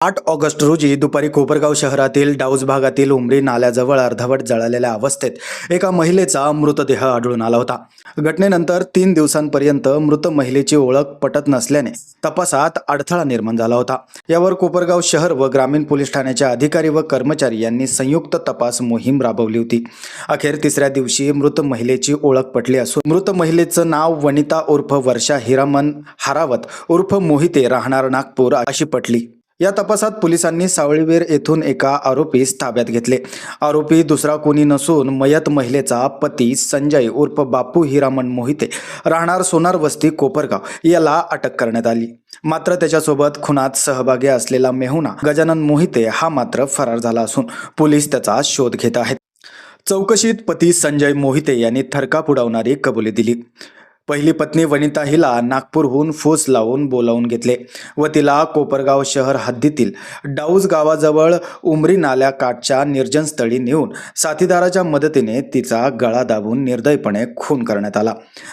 आठ ऑगस्ट रोजी दुपारी कोपरगाव शहरातील डाऊज भागातील उमरी नाल्याजवळ अर्धवट जळालेल्या अवस्थेत एका महिलेचा मृतदेह आढळून आला होता. घटनेनंतर तीन दिवसांपर्यंत मृत महिलेची ओळख पटत नसल्याने तपासात अडथळा निर्माण झाला होता. यावर कोपरगाव शहर व ग्रामीण पोलीस ठाण्याचे अधिकारी व कर्मचारी यांनी संयुक्त तपास मोहीम राबवली होती. अखेर तिसऱ्या दिवशी मृत महिलेची ओळख पटली असून मृत महिलेचं नाव वनिता उर्फ वर्षा हिरामन हारावत उर्फ मोहिते राहणार नागपूर अशी पटली. या तपासात पोलिसांनी सावळीवेर येथून एका आरोपीस ताब्यात घेतले. आरोपी दुसरा कोणी नसून मयत महिलेचा पती संजय उर्फ बापू हिरामन मोहिते. राहणार सोनार वस्ती कोपरगाव. याला अटक करण्यात आली. मात्र त्याच्यासोबत खुनात सहभागी असलेला मेहुणा गजानन मोहिते हा मात्र फरार झाला असून पोलीस त्याचा शोध घेत आहेत. चौकशीत पती संजय मोहिते यांनी थरकाप उडवणारी कबुली दिली. पहिली पत्नी वनिता हिला नागपूरहून फूस लावून बोलावून घेतले व तिला कोपरगाव शहर हद्दीतील डाऊज गावाजवळ उमरी नाल्या काठच्या निर्जन स्थळी नेऊन साथीदाराच्या मदतीने तिचा गळा दाबून निर्दयपणे खून करण्यात आला.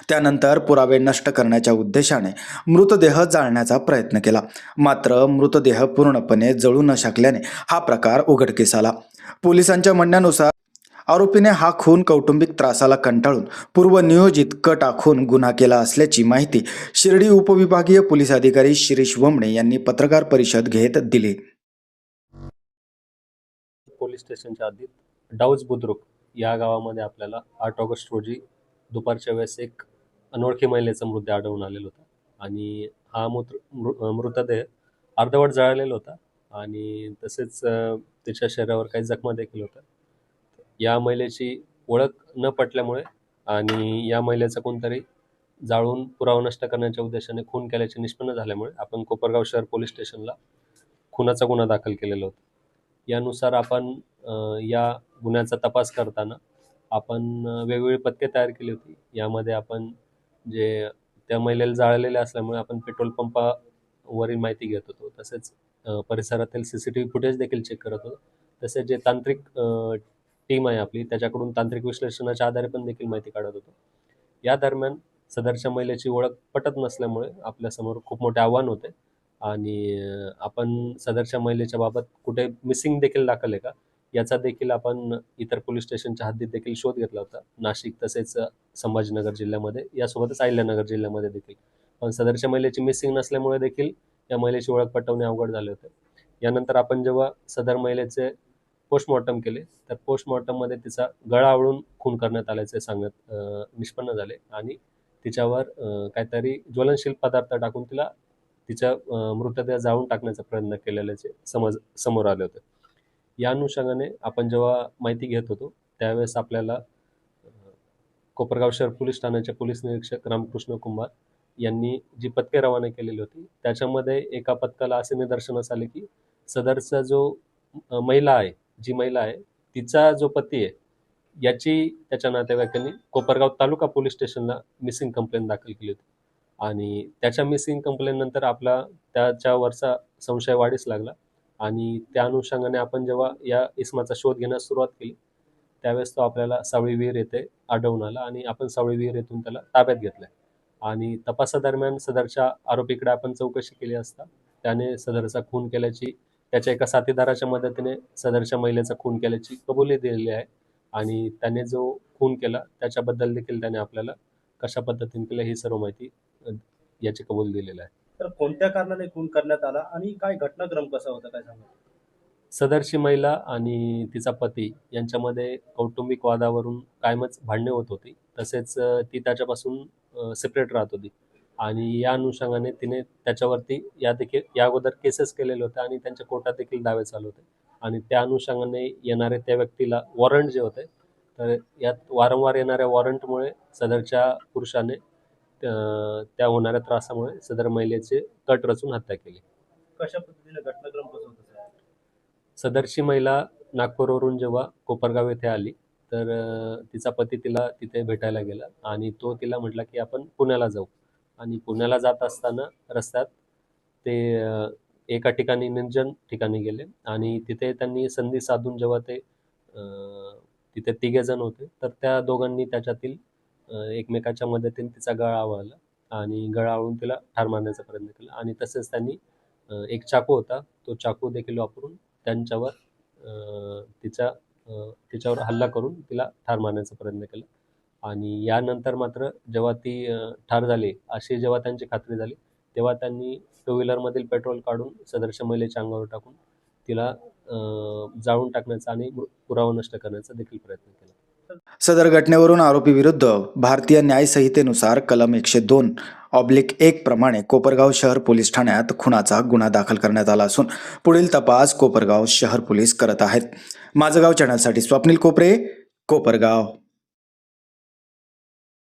त्यानंतर पुरावे नष्ट करण्याच्या उद्देशाने मृतदेह जाळण्याचा प्रयत्न केला. मात्र मृतदेह पूर्णपणे जळू न शकल्याने हा प्रकार उघडकीस आला. पोलिसांच्या म्हणण्यानुसार आरोपीने हा खून कौटुंबिक त्रासाला कंटाळून पूर्वनियोजित कट आखून गुन्हा केला असल्याची माहिती शिर्डी उपविभागीय पोलीस अधिकारी शिरीष वमणे यांनी पत्रकार परिषद घेत दिली. पोलीस स्टेशनच्या हद्दीत डाऊज बुद्रुक या गावामध्ये आपल्याला आठ ऑगस्ट रोजी दुपारच्या वेळेस एक अनोळखी महिलेचा मृतदेह आढळून आलेला होता. आणि हा मूत्र मृ मृतदेह अर्धवट जळालेला होता आणि तसेच त्याच्या तिच्या शरीरावर काही जखमा देखील होत्या. या महिलेची ओळख न पटल्यामुळे आणि या महिलेचा कोणतरी जाळून पुरावा नष्ट करण्याच्या उद्देशाने खून केल्याचे निष्पन्न झाल्यामुळे आपण कोपरगाव शहर पोलीस स्टेशनला खुनाचा गुन्हा दाखल केलेला होता. यानुसार आपण या गुन्ह्याचा तपास करताना आपण वेगवेगळी पथ्ये तयार केली होती. यामध्ये आपण जे त्या महिलेला जाळलेले असल्यामुळे आपण पेट्रोल पंपावरील माहिती घेत होतो. तसेच परिसरातील C C T V footage देखील चेक करत होतो. तसेच जे तांत्रिक टीम आहे आपली. त्याच्याकडून तांत्रिक विश्लेषणाच्या आधारे पण देखील माहिती काढत होतो. या दरम्यान सदरच्या महिलेची ओळख पटत नसल्यामुळे आपल्यासमोर खूप मोठे आव्हान होते. आणि आपण सदरच्या महिलेच्या बाबत कुठे मिसिंग देखील दाखल आहे का? याचा देखील आपण इतर पोलीस स्टेशनच्या हद्दीत देखील शोध घेतला होता. नाशिक तसेच संभाजीनगर जिल्ह्यामध्ये यासोबतच अहिल्यानगर जिल्ह्यामध्ये देखील. पण सदरच्या महिलेची मिसिंग नसल्यामुळे देखील या महिलेची ओळख पटवणे अवघड झाले होते. यानंतर आपण जेव्हा सदर महिलेचे पोस्टमॉर्टम केले. तर पोस्टमॉर्टममध्ये तिचा गळा आवळून खून करण्यात आल्याचे सांगत निष्पन्न झाले आणि तिच्यावर काहीतरी ज्वलनशील पदार्थ टाकून तिला तिच्या मृतदेह जाळून टाकण्याचा प्रयत्न केलेल्याचे समज समोर आले होते. या अनुषंगाने आपण जेव्हा माहिती घेत होतो त्यावेळेस आपल्याला कोपरगाव शहर पोलीस ठाण्याचे पोलीस निरीक्षक रामकृष्ण कुंभार यांनी जी पथके रवाना केलेली होती त्याच्यामध्ये एका पथकाला असे निदर्शनास आले की सदरचा जो महिला आहे जी महिला आहे तिचा जो पती आहे याची त्याच्या नातेवाईकांनी कोपरगाव तालुका पोलीस स्टेशनला मिसिंग कंप्लेंट दाखल केली होती. आणि त्याच्या मिसिंग कंप्लेंट नंतर आपला त्याच्यावरचा संशय वाढीस लागला. आणि त्या अनुषंगाने आपण जेव्हा या इसमाचा शोध घेण्यास सुरुवात केली त्यावेळेस तो आपल्याला सावळी विहीर येथे आढळून आला आणि आपण सावळी विहीर येथून त्याला ताब्यात घेतलं आणि तपासादरम्यान सदरच्या आरोपीकडे आपण चौकशी केली असता त्याने सदरचा खून केल्याची त्याच्या एका साथीदाराच्या मदतीने सदरच्या महिलेचा खून केल्याची कबुली दिलेली आहे. आणि त्याने जो खून केला त्याच्याबद्दल देखील त्याने आपल्याला कशा पद्धतीने केलं ही सर्व माहिती याची कबूल दिलेली आहे. तर कोणत्या कारणाने खून करण्यात आला आणि काय घटनाक्रम कसा होता काय सांगा सदरची महिला आणि तिचा पती यांच्यामध्ये कौटुंबिक वादावरून कायमच भांडणे होत होती. तसेच ती त्याच्यापासून सेपरेट राहत होती. आणि या अनुषंगाने तिने त्याच्यावरती या देखील या अगोदर केसेस केलेले होते आणि त्यांच्या कोर्टात देखील दावे चालू होते. आणि त्या अनुषंगाने येणारे त्या व्यक्तीला वॉरंट जे होते तर यात वारंवार येणाऱ्या वॉरंटमुळे सदरच्या पुरुषाने त्या होणाऱ्या त्रासामुळे सदर महिलेचे कट रचून हत्या केली. कशा पद्धतीने घटनाक्रम होतं? सदरची महिला नागपूरवरून जेव्हा कोपरगाव येथे आली तर तिचा पती तिला तिथे भेटायला गेला आणि तो तिला म्हटला की आपण पुण्याला जाऊ. आणि पुण्याला जात असताना रस्त्यात ते एका ठिकाणी निर्जन ठिकाणी गेले आणि तिथे त्यांनी संधी साधून जेव्हा ते तिथे तिघे जण होते तर त्या दोघांनी त्याच्यातील एकमेकाच्या मदतीने तिचा गळा आवळला आणि गळा आवळून तिला ठार मारण्याचा प्रयत्न केला आणि तसेच त्यांनी एक चाकू होता तो चाकू देखील वापरून त्यांच्यावर तिचा तिच्यावर हल्ला करून तिला ठार मारण्याचा प्रयत्न केला. आणि यानंतर मात्र जेव्हा ती ठार झाली अशी जेव्हा त्यांची खात्री झाली तेव्हा त्यांनी टू व्हीलरमधील पेट्रोल काढून सदरच्या महिलेच्या अंगावर टाकून तिला जाळून टाकण्याचा आणि पुरावा नष्ट करण्याचा देखील प्रयत्न केला. सदर घटनेवरून आरोपी विरुद्ध भारतीय न्याय संहितेनुसार कलम एकशे दोन ऑब्लिक एक प्रमाणे कोपरगाव शहर पोलीस ठाण्यात खुनाचा गुन्हा दाखल करण्यात आला असून पुढील तपास कोपरगाव शहर पोलीस करत आहेत. माझं गाव चॅनलसाठी स्वप्नील कोपरे कोपरगाव.